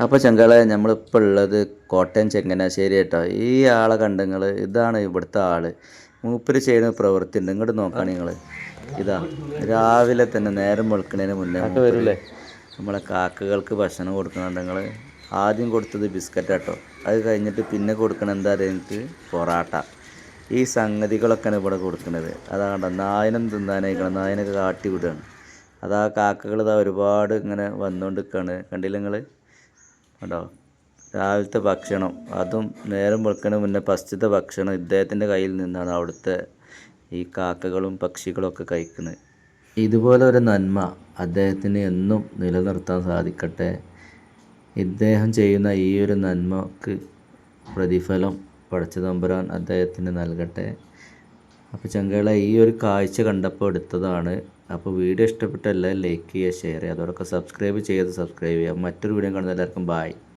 അപ്പോൾ ചങ്കളെ നമ്മളിപ്പോൾ ഉള്ളത് കോട്ടയം ചെങ്ങനാശ്ശേരി കേട്ടോ ഈ ആളെ കണ്ടങ്ങൾ ഇതാണ് ഇവിടുത്തെ ആൾ മൂപ്പര് ചെയ്യുന്ന പ്രവൃത്തി ഉണ്ട്. ഇങ്ങോട്ട് നോക്കുകയാണ് നിങ്ങൾ ഇതാ രാവിലെ തന്നെ നേരം വെളുക്കുന്നതിന് മുന്നേ നമ്മളെ കാക്കകൾക്ക് ഭക്ഷണം കൊടുക്കുന്നുണ്ട് നിങ്ങൾ ആദ്യം കൊടുത്തത് ബിസ്ക്കറ്റ് കേട്ടോ അത് കഴിഞ്ഞിട്ട് പിന്നെ കൊടുക്കണ എന്താ എനിക്ക്? പൊറാട്ട. ഈ സംഗതികളൊക്കെയാണ് ഇവിടെ കൊടുക്കുന്നത് അതാണ്ട കണ്ടോ നായനം തിന്നാനായിക്കണം നായനൊക്കെ കാട്ടി വിടുകയാണ്. അതാ കാക്കകൾ ഇതാ ഒരുപാട് ഇങ്ങനെ വന്നുകൊണ്ടിരിക്കുകയാണ് കണ്ടില്ല നിങ്ങൾ കേട്ടോ രാവിലത്തെ ഭക്ഷണം. അതും നേരം വെളുക്കണ മുന്നേ ഫസ്റ്റത്തെ ഭക്ഷണം ഇദ്ദേഹത്തിന്റെ കയ്യിൽ നിന്നാണ് അവിടുത്തെ ഈ കാക്കകളും പക്ഷികളും ഒക്കെ കഴിക്കുന്നത്. ഇതുപോലെ ഒരു നന്മ അദ്ദേഹത്തിന് എന്നും നിലനിർത്താൻ സാധിക്കട്ടെ. ഇദ്ദേഹം ചെയ്യുന്ന ഈ ഒരു നന്മക്ക് പ്രതിഫലം പടച്ച തമ്പുരാൻ അദ്ദേഹത്തിന് നൽകട്ടെ. അപ്പോൾ ചങ്കള ഈ ഒരു കാഴ്ച കണ്ടപ്പോൾ എടുത്തതാണ് അപ്പോൾ വീഡിയോ ഇഷ്ടപ്പെട്ട എല്ലാവരും ലൈക്ക് ചെയ്യുക ഷെയർ ചെയ്യുക. അതോടൊക്കെ സബ്സ്ക്രൈബ് ചെയ്ത് സബ്സ്ക്രൈബ് ചെയ്യുക. മറ്റൊരു വീഡിയോ കാണുന്ന എല്ലാവർക്കും ബായ്